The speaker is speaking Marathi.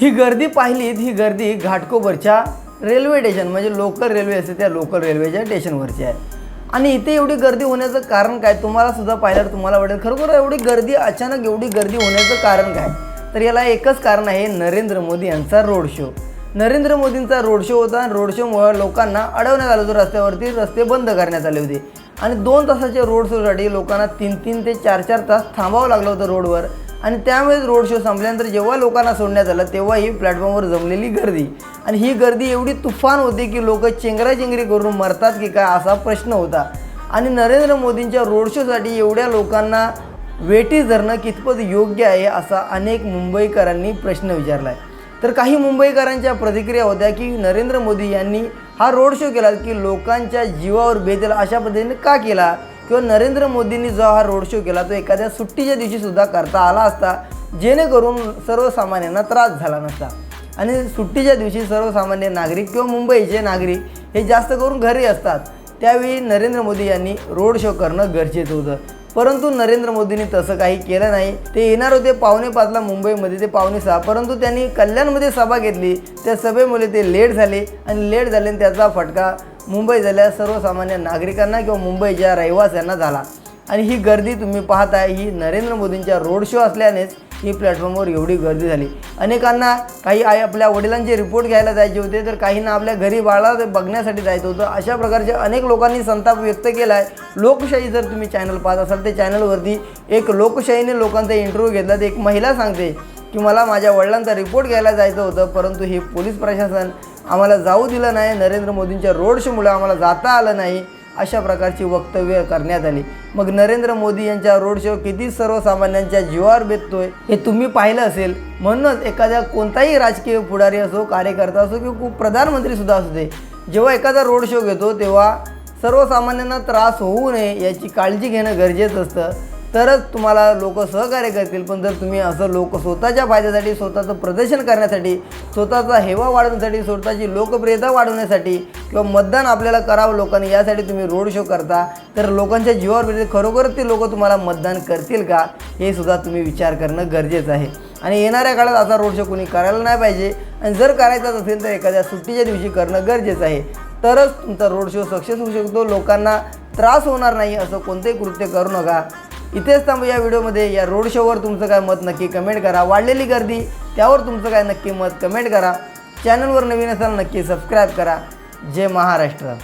ही गर्दी पाहिलीत ही गर्दी घाटकोपरच्या रेल्वे स्टेशन म्हणजे लोकल रेल्वे असते त्या लोकल रेल्वेच्या स्टेशनवरची आहे. आणि इथे एवढी गर्दी होण्याचं कारण काय? तुम्हाला सुद्धा पाहिल्यावर तुम्हाला वाटेल खरोखर एवढी गर्दी अचानक एवढी गर्दी होण्याचं कारण काय? तर याला एकच कारण आहे नरेंद्र मोदी यांचा रोड शो नरेंद्र मोदींचा रोड शो होता आणि रोड शोमुळे लोकांना अडवण्यात आलं होतं रस्त्यावरती रस्ते बंद करण्यात आले होते. आणि दोन तासाच्या रोड शोसाठी लोकांना तीन तीन ते चार चार तास थांबावं लागलं होतं रोडवर आणि त्यामुळेच रोड शो संपल्यानंतर जेव्हा लोकांना सोडण्यात आलं तेव्हा ही प्लॅटफॉर्मवर जमलेली गर्दी. आणि ही गर्दी एवढी तुफान होती की लोक चेंगराचेंगरी करून मरतात की काय असा प्रश्न होता. आणि नरेंद्र मोदींच्या रोड शोसाठी एवढ्या लोकांना वेटी धरणं कितपत योग्य आहे असा अनेक मुंबईकरांनी प्रश्न विचारला आहे तर काही मुंबईकरांच्या प्रतिक्रिया होत्या की नरेंद्र मोदी यांनी हा रोड शो केला की लोकांच्या जीवावर बेतेल अशा पद्धतीने का केला? किंवा नरेंद्र मोदींनी जो हा रोड शो केला तो एखाद्या सुट्टीच्या दिवशी सुद्धा करता आला असता जेणेकरून सर्वसामान्यांना त्रास झाला नसता. आणि सुट्टीच्या दिवशी सर्वसामान्य नागरिक किंवा मुंबईचे नागरिक हे जास्त करून घरी असतात. त्यावेळी नरेंद्र मोदी यांनी रोड शो करणं गरजेचं होतं. परंतु नरेंद्र मोदींनी तसं काही केलं नाही. ते येणार होते पावणे पाचला मुंबईमध्ये ते पावणे सहा. परंतु त्यांनी कल्याणमध्ये सभा घेतली. त्या सभेमुळे ते लेट झाले. आणि लेट झाल्याने त्याचा फटका मुंबई झाल्या सर्वसामान्य नागरिकांना किंवा मुंबईच्या रहिवाशांना झाला. आणि ही गर्दी तुम्ही पाहताय ही नरेंद्र मोदींच्या रोड शो असल्यानेच ही प्लॅटफॉर्मवर एवढी गर्दी झाली. अनेकांना काही आई आपल्या वडिलांचे रिपोर्ट घ्यायला जायचे होते तर काहींना आपल्या घरी बाळा बघण्यासाठी जायचं होतं. अशा प्रकारचे अनेक लोकांनी संताप व्यक्त केला आहे लोकशाही जर तुम्ही चॅनल पाहत असाल ते चॅनलवरती एक लोकशाहीने लोकांचा इंटरव्ह्यू घेतला. तर एक महिला सांगते की मला माझ्या वडिलांचा रिपोर्ट घ्यायला जायचं होतं परंतु हे पोलीस प्रशासन आम्हाला जाऊ दिलं नाही. नरेंद्र मोदींच्या रोड शोमुळे आम्हाला जाता आलं नाही. अशा प्रकारची वक्तव्य करण्यात आली. मग नरेंद्र मोदी यांच्या रोड शो किती सर्वसामान्यांच्या जीवावर बेततोय हे तुम्ही पाहिलं असेल. म्हणूनच एखाद्या कोणताही राजकीय पुढारी असो कार्यकर्ता असो किंवा खूप प्रधानमंत्री सुद्धा असू दे जेव्हा एखादा रोड शो घेतो तेव्हा सर्वसामान्यांना त्रास होऊ नये याची काळजी घेणं गरजेचं असतं. तरच तुम्हाला लोक सहकार्य करतील. पण जर तुम्ही असं लोक स्वतःच्या फायद्यासाठी स्वतःचं प्रदर्शन करण्यासाठी स्वतःचा हेवा वाढवण्यासाठी स्वतःची लोकप्रियता वाढवण्यासाठी किंवा मतदान आपल्याला करावं लोकांनी यासाठी तुम्ही रोड शो करता तर लोकांच्या जीवावर बेते खरोखरच ते लोक तुम्हाला मतदान करतील का? हे सुद्धा तुम्ही विचार करणं गरजेचं आहे. आणि येणाऱ्या काळात असा रोड शो कोणी करायला नाही पाहिजे. आणि जर करायचाच असेल तर एखाद्या सुट्टीच्या दिवशी करणं गरजेचं आहे. तरच तुमचा रोड शो सक्सेस होऊ शकतो. लोकांना त्रास होणार नाही असं कोणतंही कृत्य करू नका. इथेच थांबू या व्हिडिओमध्ये. या रोड शोवर तुमचं काय मत नक्की कमेंट करा. वाढलेली गर्दी त्यावर तुमचं काय नक्की मत कमेंट करा. चॅनलवर नवीन असाल नक्की सबस्क्राईब करा. जय महाराष्ट्र.